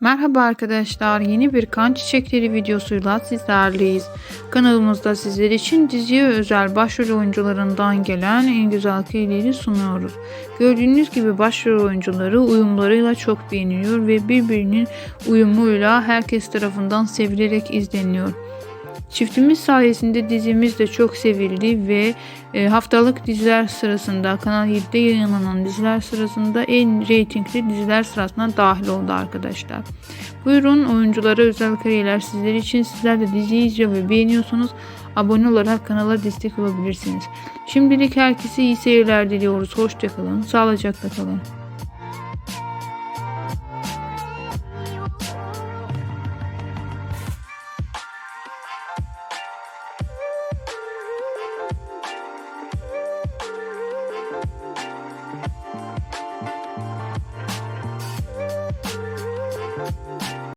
Merhaba arkadaşlar, yeni bir kan çiçekleri videosuyla sizlerleyiz. Kanalımızda sizler için diziye özel başrol oyuncularından gelen en güzel kareleri sunuyoruz. Gördüğünüz gibi başrol oyuncuları uyumlarıyla çok beğeniliyor ve birbirinin uyumuyla herkes tarafından sevilerek izleniyor. Çiftimiz sayesinde dizimiz de çok sevildi ve e, haftalık diziler sırasında Kanal 7'de yayınlanan diziler sırasında en reytingli diziler sırasına dahil oldu arkadaşlar. Buyurun oyunculara özel kariyeler sizler için. Sizler de diziyi izliyor ve beğeniyorsanız abone olarak kanala destek olabilirsiniz. Şimdilik herkese iyi seyirler diliyoruz. Hoşçakalın. Sağlıcakla kalın.